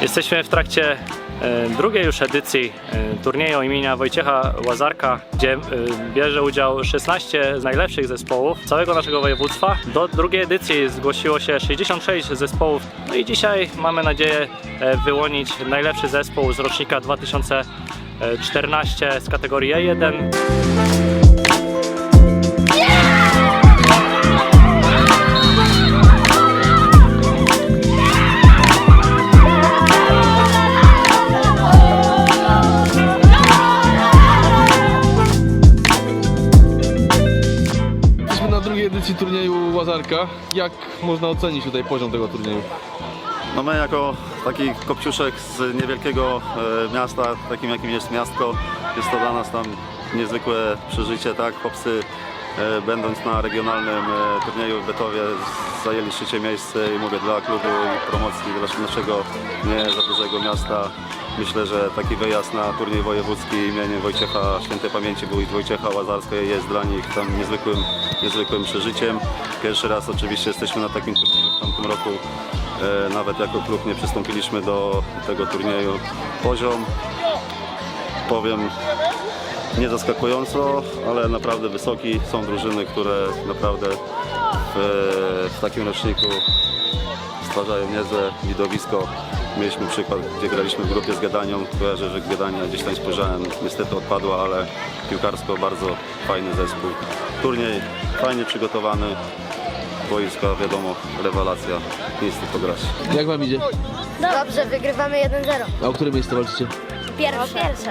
Jesteśmy w trakcie e, drugiej już edycji e, turnieju imienia Wojciecha Łazarka, gdzie e, bierze udział 16 z najlepszych zespołów całego naszego województwa. Do drugiej edycji zgłosiło się 66 zespołów, no i dzisiaj mamy nadzieję wyłonić najlepszy zespół z rocznika 2000. 2014 z kategorii E1. Jesteśmy na drugiej edycji turnieju Łazarka. Jak można ocenić tutaj poziom tego turnieju? No my jako taki kopciuszek z niewielkiego e, miasta, takim jakim jest miastko, jest to dla nas tam niezwykłe przeżycie, tak? Chłopcy e, będąc na regionalnym e, turnieju w Betowie zajęli trzecie miejsce i mówię dla klubu i promocji dla naszego nie za dużego miasta. Myślę, że taki wyjazd na turniej wojewódzki imieniem Wojciecha Świętej Pamięci Wójt Wojciecha Łazarskiej jest dla nich tam niezwykłym, niezwykłym przeżyciem. Pierwszy raz oczywiście jesteśmy na takim turnieju w tamtym roku. E, Nawet jako klub nie przystąpiliśmy do tego turnieju. Poziom, powiem, nie zaskakująco, ale naprawdę wysoki. Są drużyny, które naprawdę w, w takim roczniku stwarzają niezłe widowisko. Mieliśmy przykład, gdzie graliśmy w grupie z Gadanią. Kojarzę, że Gadania gdzieś tam spojrzałem, niestety odpadła, ale piłkarsko bardzo fajny zespół. Turniej fajnie przygotowany. Boiska, wiadomo, rewelacja. Nic tylko grać. Jak wam idzie? Dobrze, wygrywamy 1-0. A o które miejsce walczycie? Pierwsze. Pierwsze.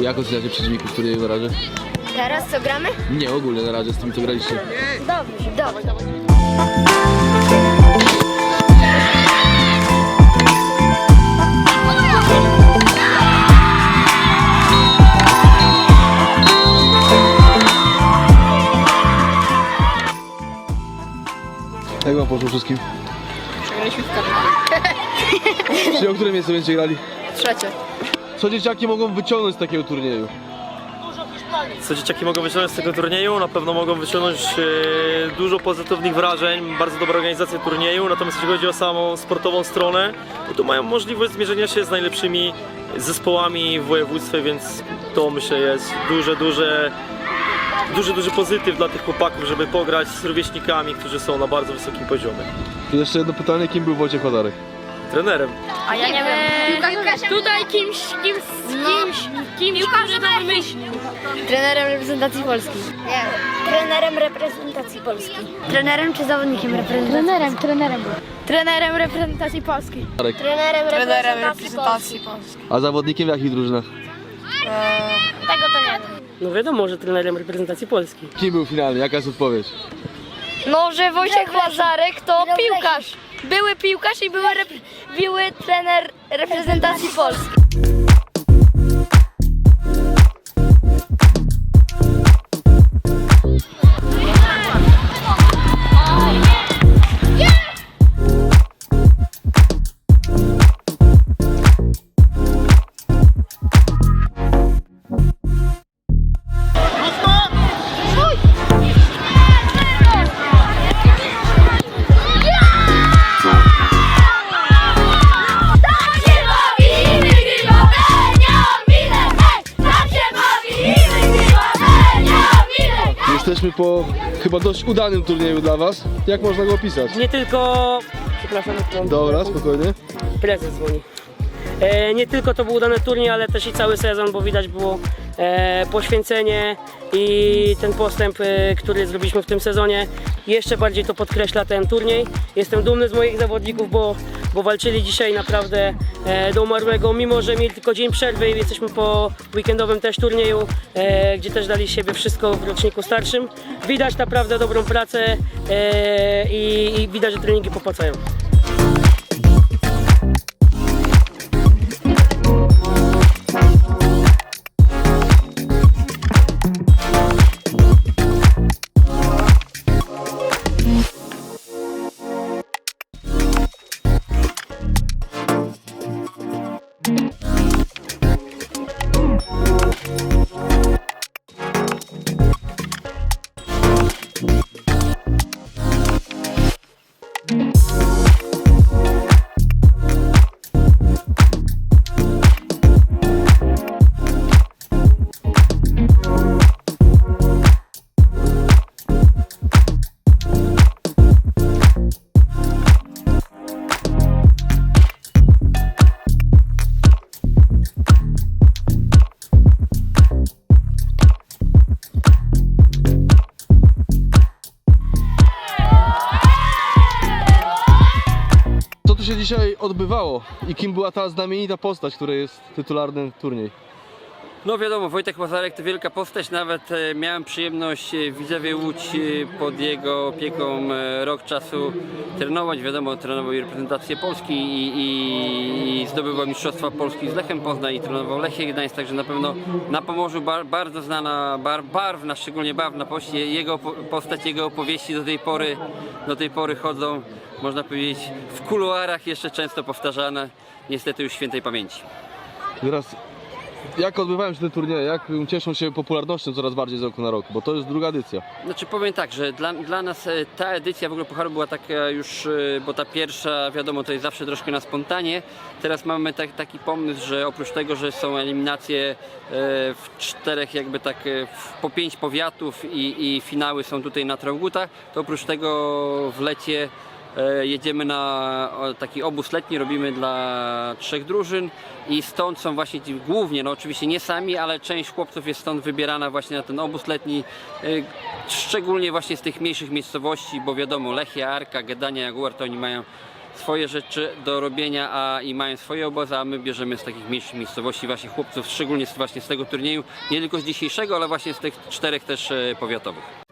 Jak oceniacie przeciwników turnieju na razie? Teraz co gramy? Nie, ogólnie na razie z tymi co graliście. Dobrze. Dobrze. Jak wam poszło wszystkim? Graliśmy w kartę. Czyli o które miejsce będziecie grali? Trzecie. Co dzieciaki mogą wyciągnąć z takiego turnieju? Co dzieciaki mogą wyciągnąć z tego turnieju? Na pewno mogą wyciągnąć e, dużo pozytywnych wrażeń, bardzo dobra organizacja turnieju, natomiast jeśli chodzi o samą sportową stronę, no to mają możliwość zmierzenia się z najlepszymi zespołami w województwie, więc to myślę jest duże, duże, duży, duży pozytyw dla tych chłopaków, żeby pograć z rówieśnikami, którzy są na bardzo wysokim poziomie. Jeszcze jedno pytanie, kim był Wojciech Łazarek? Trenerem. A ja nie wiem. Tutaj kimś, kimś, kimś, kimś, który to wymyślił. Trenerem reprezentacji Polski. Nie. Trenerem reprezentacji Polski. Trenerem czy zawodnikiem reprezentacji? Trenerem, trenerem. Trenerem reprezentacji Polski. Trenerem Trenerem reprezentacji Polski. A zawodnikiem w jakich drużynach? Polski. Tego to nie wiem. No wiadomo, że trenerem reprezentacji Polski. Kim był finalny? Jaka jest odpowiedź? No, że Wojciech Łazarek to piłkarz. Były piłkarz i były, rep- były trener reprezentacji Polski. Jesteśmy po chyba dość udanym turnieju dla was. Jak można go opisać? Nie tylko... Przepraszam, to Dobra, spokojnie. prezes dzwoni. E, nie tylko to był udany turniej, ale też i cały sezon, bo widać było e, poświęcenie i ten postęp, e, który zrobiliśmy w tym sezonie. Jeszcze bardziej to podkreśla ten turniej. Jestem dumny z moich zawodników, bo, bo walczyli dzisiaj naprawdę e, do umarłego, mimo że mieli tylko dzień przerwy i jesteśmy po weekendowym też turnieju, e, gdzie też dali siebie wszystko w roczniku starszym. Widać naprawdę dobrą pracę e, i, i widać, że treningi popłacają. Dzisiaj odbywało i kim była ta znamienita postać, która jest tytularny turniej? No wiadomo, Wojtek Łazarek to wielka postać, nawet e, miałem przyjemność e, Widzewie Łódź e, pod jego opieką rok czasu trenować. Wiadomo, trenował reprezentację Polski i, i, i zdobywał Mistrzostwa Polski z Lechem Poznań i trenował Lechie Gdańsk, także na pewno na Pomorzu bar, bardzo znana, bar, barwna, szczególnie barwna postać. Jego po- postać, jego opowieści do tej pory, do tej pory chodzą, można powiedzieć, w kuluarach jeszcze często powtarzane, niestety już świętej pamięci. Teraz jak odbywają się te turnieje? Jak cieszą się popularnością coraz bardziej z roku na rok? Bo to jest druga edycja. Znaczy powiem tak, że dla, dla nas e, ta edycja w ogóle Pucharu była taka już, e, bo ta pierwsza wiadomo to jest zawsze troszkę na spontanie. Teraz mamy tak, taki pomysł, że oprócz tego, że są eliminacje e, w czterech jakby tak w, po pięć powiatów i, i finały są tutaj na Traugutach, to oprócz tego w lecie Jedziemy na taki obóz letni, robimy dla trzech drużyn i stąd są właśnie ci głównie, no oczywiście nie sami, ale część chłopców jest stąd wybierana właśnie na ten obóz letni, e, szczególnie właśnie z tych mniejszych miejscowości, bo wiadomo Lechia, Arka, Gedania, Jaguar to oni mają swoje rzeczy do robienia a, i mają swoje obozy, a my bierzemy z takich mniejszych miejscowości właśnie chłopców, szczególnie z, właśnie z tego turnieju, nie tylko z dzisiejszego, ale właśnie z tych czterech też e, powiatowych.